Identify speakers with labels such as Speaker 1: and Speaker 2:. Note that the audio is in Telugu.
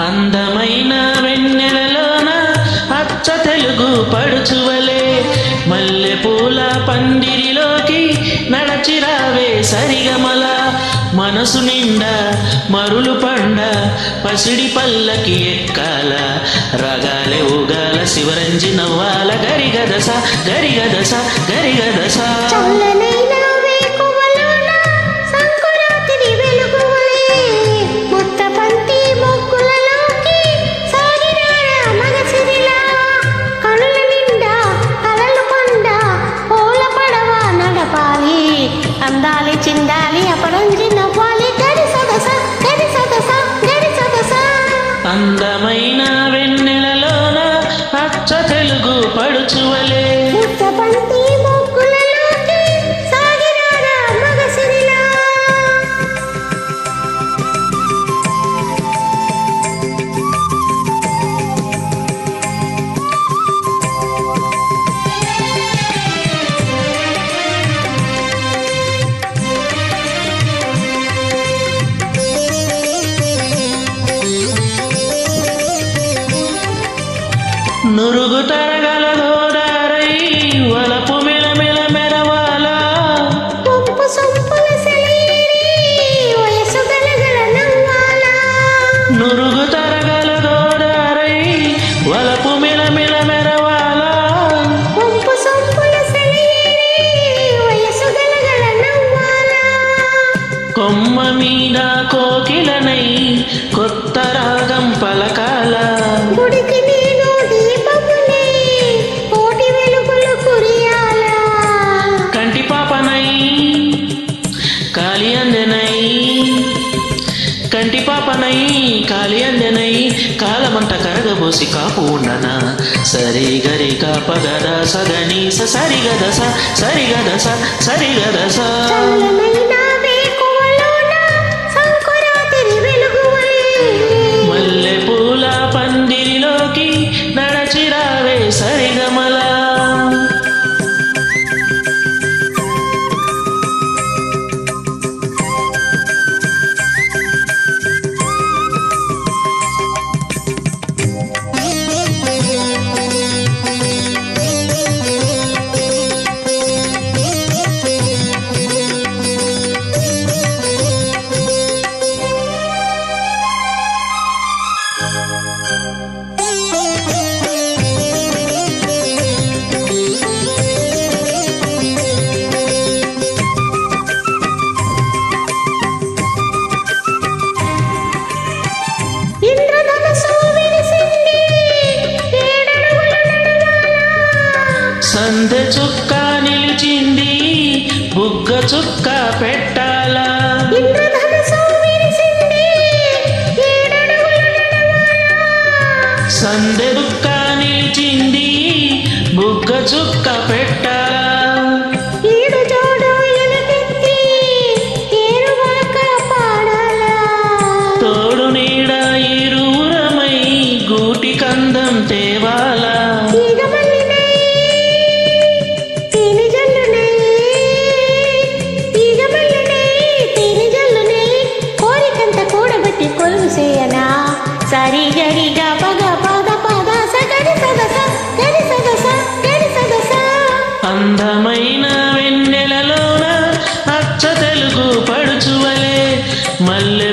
Speaker 1: అందమైన వెన్నెలలోన అచ్చ తెలుగు పడుచువలే. మల్లె పూల పందిరిలోకి నడచిరావే సరిగమల. మనసు నిండా మరులు పండ పసిడి పల్లకి ఎక్కాల. రగాలే ఊగాల శివరంజి నవ్వాల. గరిగదస గరిగదస గరిగదస
Speaker 2: చల్లనైన
Speaker 1: నురుగు తరగల గోదారై వలపు మెలమెల మెరవాల.
Speaker 2: పంపు సొంపుల సెలయేరి వయసు గలగల నవ్వాలా.
Speaker 1: కొమ్మ మీద కోకిలనై కొత్త రాగం పలకాల.
Speaker 2: కంటి
Speaker 1: పాపనై కాలి అందెనై కాలమంట కరగబోసి కాపు ఉండనా సరి గరి కాపగద సగని సరిగద సరిగద సరిగద మల్లె పూల పందిరిలోకి నడచిరావే సరిగమలా చుక్క
Speaker 2: పాడాలా?
Speaker 1: తోడు నీడ ఇరువురమై గూటి కందం తేవాలా మల్లె